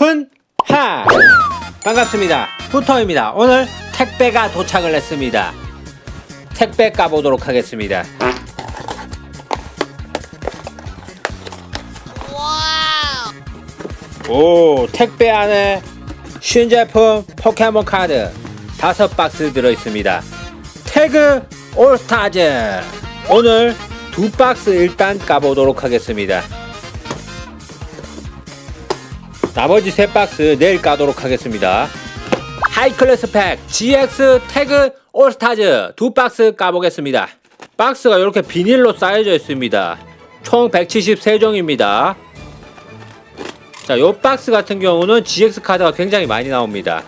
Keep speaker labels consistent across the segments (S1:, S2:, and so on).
S1: 오픈 하. 반갑습니다. 후터입니다. 오늘 택배가 도착을 했습니다. 택배 까보도록 하겠습니다. 오 택배 안에 신제품 포켓몬 카드 다섯 박스 들어있습니다. 태그 올스타즈. 오늘 두 박스 일단 까보도록 하겠습니다 나머지 세 박스 내일 까도록 하겠습니다. 하이클래스 팩 GX 태그 올스타즈 두 박스 까보겠습니다. 박스가 이렇게 비닐로 쌓여져 있습니다. 총 173종입니다. 자, 요 박스 같은 경우는 GX 카드가 굉장히 많이 나옵니다.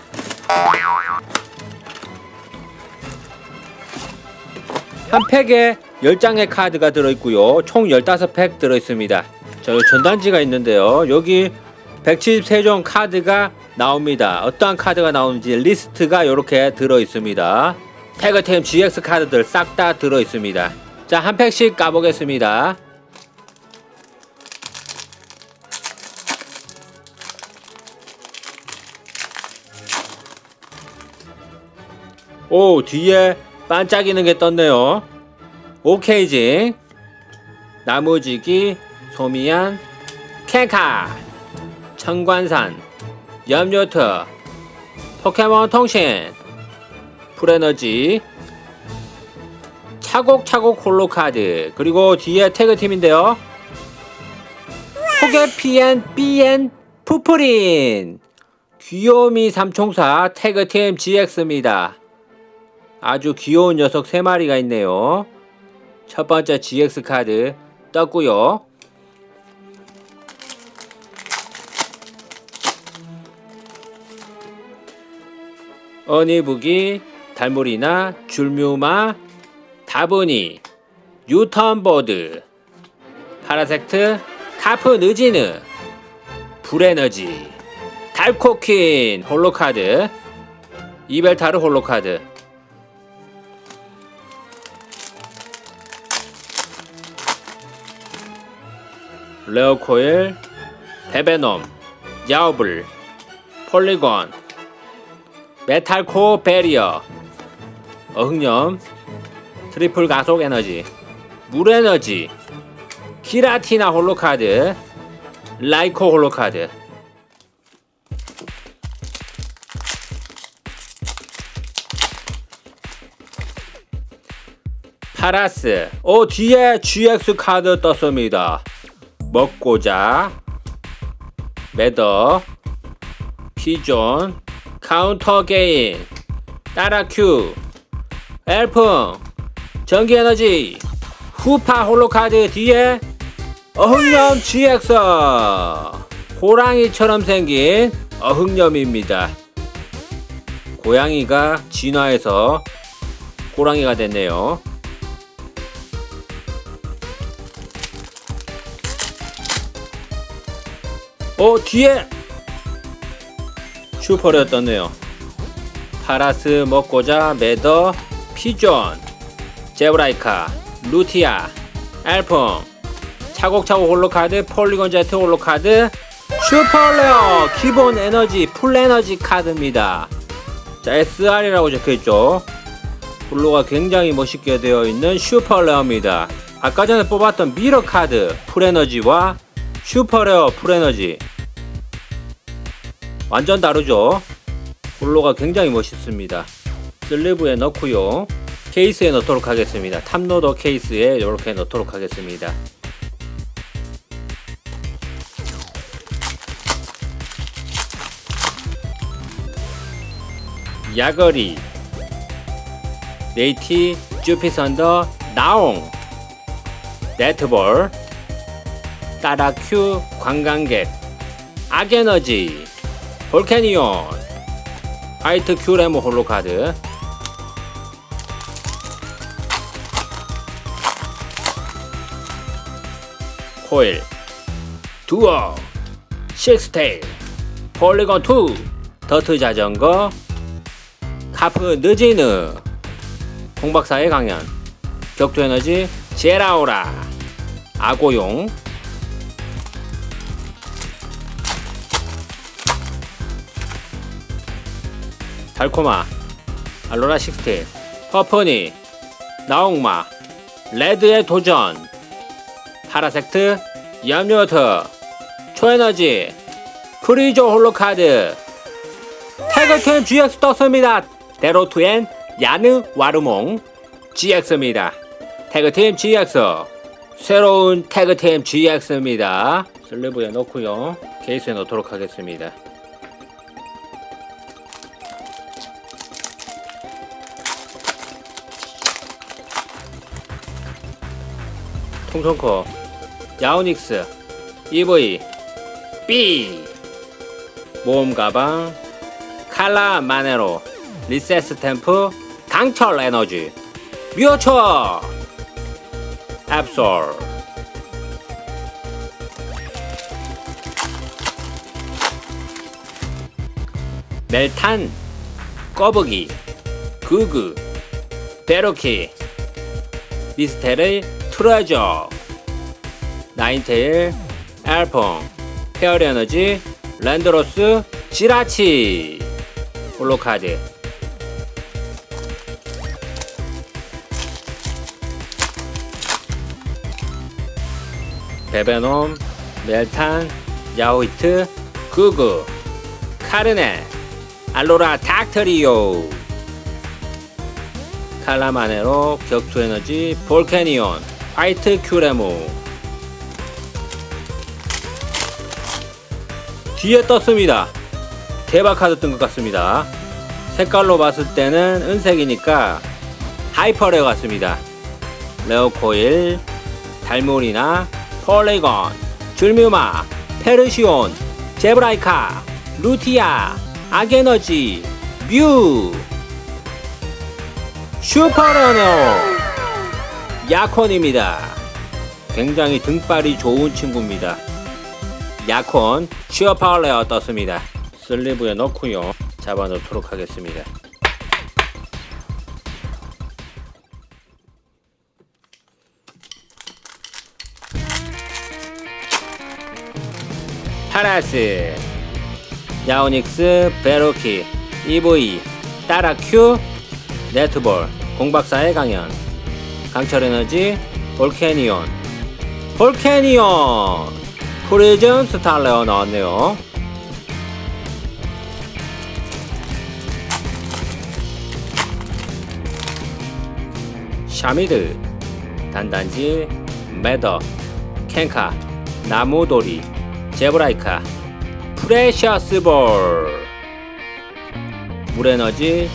S1: 한 팩에 10장의 카드가 들어있고요. 총 15팩 들어있습니다. 자, 요 전단지가 있는데요. 여기 173종 카드가 나옵니다. 어떠한 카드가 나오는지 리스트가 이렇게 들어 있습니다. 태그템 GX 카드들 싹 다 들어 있습니다. 자, 한 팩씩 까보겠습니다. 오, 뒤에 반짝이는 게 떴네요. 오케이징, 나무지기, 소미안, 캔카. 청관산, 염료트, 포켓몬 통신, 풀에너지, 차곡차곡 홀로카드, 그리고 뒤에 태그팀인데요. 포개피엔 삐엔 푸프린, 귀요미 삼총사 태그팀 GX입니다. 아주 귀여운 녀석 3마리가 있네요. 첫 번째 GX 카드 떴고요. 어니부기, 달무리나, 줄뮤마, 다브니, 뉴턴보드, 파라섹트, 카프 느지느, 불에너지, 달코킨 홀로카드, 이벨타르 홀로카드, 레어코일, 베베놈, 야오블, 폴리곤, 메탈코 베리어 어흥염 트리플 가속 에너지 물 에너지 키라티나 홀로카드 라이코 홀로카드. 파라스 오 뒤에 GX 카드 떴습니다. 먹고자 매더 피존 카운터 게임. 따라 큐 엘풍 전기 에너지. 후파 홀로카드 뒤에 어흥염 GX 호랑이처럼 생긴 어흥염입니다. 고양이가 진화해서 호랑이가 됐네요. 어 뒤에 슈퍼레어 떴네요. 파라스 먹고자 매더 피존 제브라이카 루티아 알풍 차곡차곡 홀로카드 폴리곤 제트 홀로카드 슈퍼레어 기본 에너지 풀 에너지 카드입니다. 자 SR이라고 적혀있죠. 블로가 굉장히 멋있게 되어 있는 슈퍼레어입니다. 아까 전에 뽑았던 미러 카드 풀 에너지와 슈퍼레어 풀 에너지 완전 다르죠? 블로가 굉장히 멋있습니다. 슬리브에 넣고요. 케이스에 넣도록 하겠습니다. 탑로더 케이스에 이렇게 넣도록 하겠습니다. 야거리 네이티 주피선더 나옹 네트볼 따라큐 관광객 악에너지 볼캐니온. 화이트 큐레모 홀로카드 코일. 두어. 식스테일. 폴리곤 2 더트 자전거. 카프 느지느. 홍박사의 강연. 격투에너지 제라오라. 아고용 달코마 알로라 식스틴 퍼퍼니 나옥마 레드의 도전 파라섹트 얌요트 초에너지 프리조 홀로카드 태그팀 GX 떴습니다. 데로투엔 야느 와르몽 GX입니다. 태그팀 GX 새로운 태그팀 GX입니다. 슬리브에 넣고요. 케이스에 넣도록 하겠습니다 통성커 야오닉스 EV B 모험 가방 칼라 마네로 리셋 스탬프 강철 에너지. 뮤어처! 앱솔. 멜탄 꺼부기 구구 베로키. 미스테르 트레저 나인테일 알퐁 페어리 에너지 랜드로스 지라치. 홀로카드. 베베놈 멜탄 야호이트 구구 카르네 알로라 닥터리오. 칼라마네로 격투 에너지 볼케니온 화이트 큐레모. 뒤에 떴습니다. 대박 카드 뜬 것 같습니다. 색깔로 봤을 때는 은색이니까 하이퍼레어 같습니다. 레오코일 달모리나 폴레건 줄뮤마 페르시온 제브라이카 루티아 아게너지 뮤. 슈퍼러너 야콘입니다. 굉장히 등발이 좋은 친구입니다. 야콘 슈퍼레어 떴습니다. 슬리브에 넣고요. 잡아 놓도록 하겠습니다. 파라스 야오닉스 베로키 EV 따라 큐 네트볼 공박사의 강연 강철 에너지 볼케니온. 볼케니온! 프리즘 스탈레어 나왔네요. 샤미드 단단지 매더 캔카 나무도리 제브라이카 프레셔스볼. 물에너지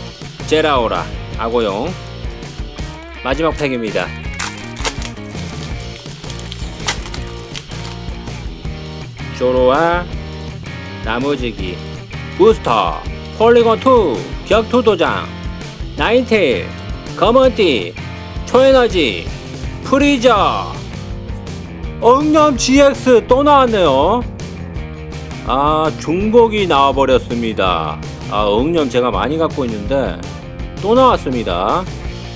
S1: 제라오라 아고용 마지막 팩입니다. 조로와 나무지기 부스터 폴리곤2 격투 도장 나인테일 검은띠 초에너지 프리저. 엉념 GX 또 나왔네요. 아 중복이 나와버렸습니다. 아 엉념 제가 많이 갖고 있는데 또 나왔습니다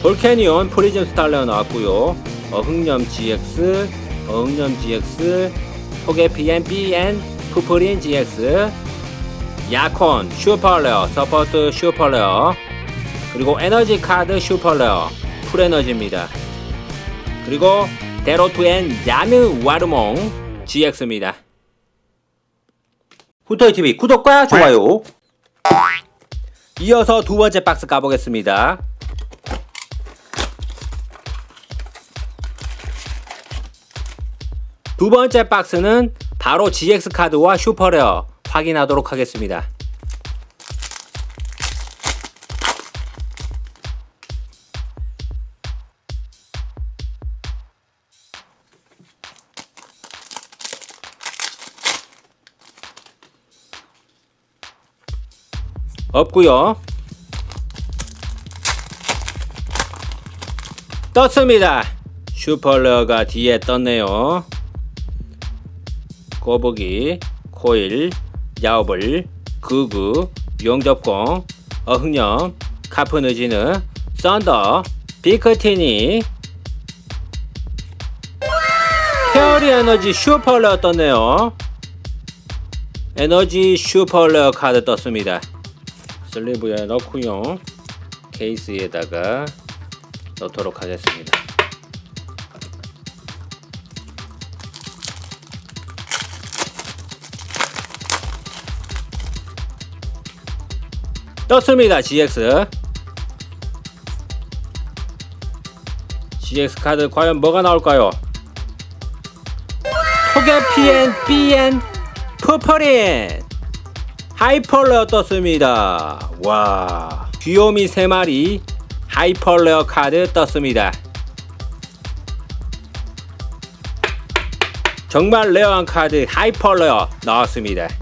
S1: 볼캐니온 프리즘 스탈레어 나왔고요. 어흥념 GX 어흥념 GX 토게 PNBN 푸프린 GX 야콘 슈퍼레어 서포트 슈퍼레어 그리고 에너지 카드 슈퍼레어 풀에너지입니다. 그리고 데로투엔 야느 와르몽 GX입니다. 후토이TV 구독과 좋아요. 이어서 두 번째 박스 까보겠습니다 두 번째 박스는 바로 GX 카드와 슈퍼레어 확인하도록 하겠습니다. 없고요. 떴습니다. 슈퍼레어가 뒤에 떴네요. 꼬부기, 코일, 야오블, 구구, 용접공, 어흥염, 카프느지느, 썬더, 비크티니, 페어리 에너지 슈퍼레어 떴네요. 에너지 슈퍼레어 카드 떴습니다. 슬리브에 넣고요. 케이스에다가 넣도록 하겠습니다. 떴습니다. GX. GX 카드 과연 뭐가 나올까요? 토게피엔 비엔 푸퍼린 하이펄레어 떴습니다. 와 귀요미 3마리 하이펄레어 카드 떴습니다. 정말 레어한 카드 하이펄레어 나왔습니다.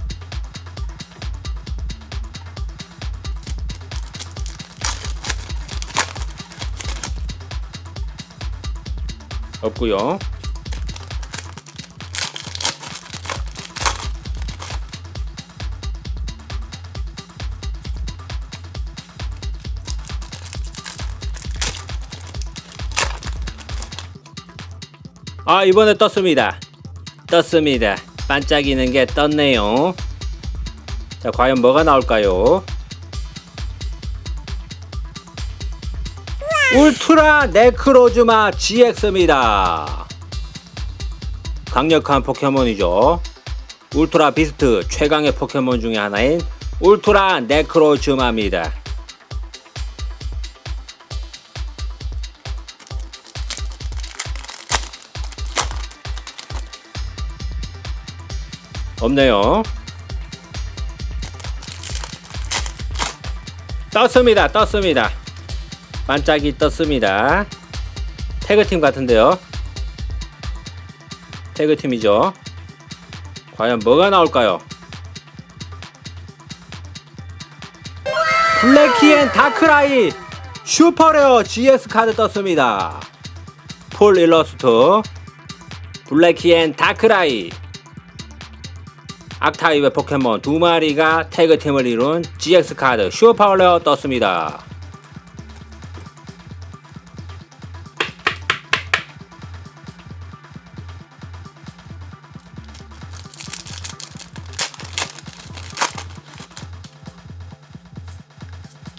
S1: 없고요. 아 이번에 떴습니다. 떴습니다. 반짝이는 게 떴네요. 자 과연 뭐가 나올까요? 울트라 네크로즈마 GX입니다. 강력한 포켓몬이죠. 울트라 비스트 최강의 포켓몬 중에 하나인 울트라 네크로즈마입니다. 없네요. 떴습니다. 떴습니다. 반짝이 떴습니다. 태그팀 같은데요. 태그팀이죠. 과연 뭐가 나올까요? 블랙키앤 다크라이 슈퍼레어 GS 카드 떴습니다. 풀 일러스트 블랙키앤 다크라이 악타입의 포켓몬 두 마리가 태그팀을 이룬 GX 카드 슈퍼레어 떴습니다.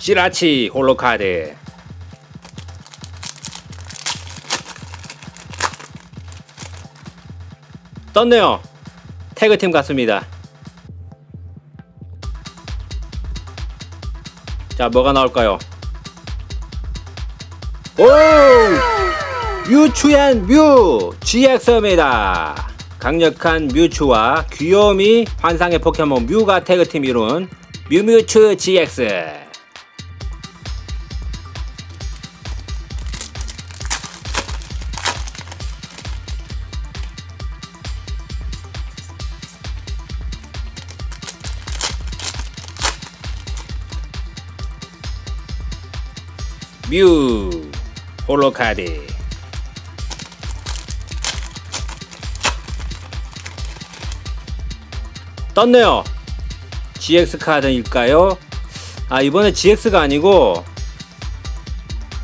S1: 지라치 홀로카드. 떴네요. 태그팀 같습니다. 자 뭐가 나올까요? 오! 뮤추앤 뮤! GX입니다. 강력한 뮤추와 귀요미 환상의 포켓몬 뮤가 태그팀 이룬 뮤뮤추 GX 뮤. 홀로카드 떴네요. GX 카드일까요? 아 이번에 GX가 아니고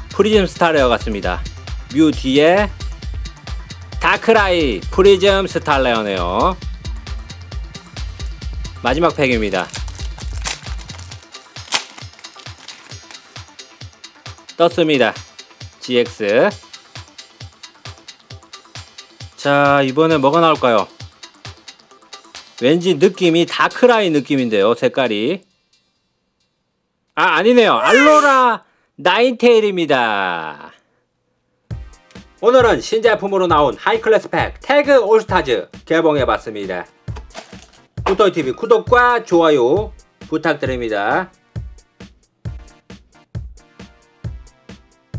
S1: 프리즘 스타레어 같습니다. 뮤 뒤에 다크라이 프리즘 스타레어네요. 마지막 팩입니다 떴습니다. GX. 자, 이번에 뭐가 나올까요? 왠지 느낌이 다크라이 느낌인데요, 색깔이. 아, 아니네요. 알로라 나인테일입니다. 오늘은 신제품으로 나온 하이클래스 팩 태그 올스타즈 개봉해봤습니다. 구토이TV 구독과 좋아요 부탁드립니다.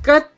S1: Cut.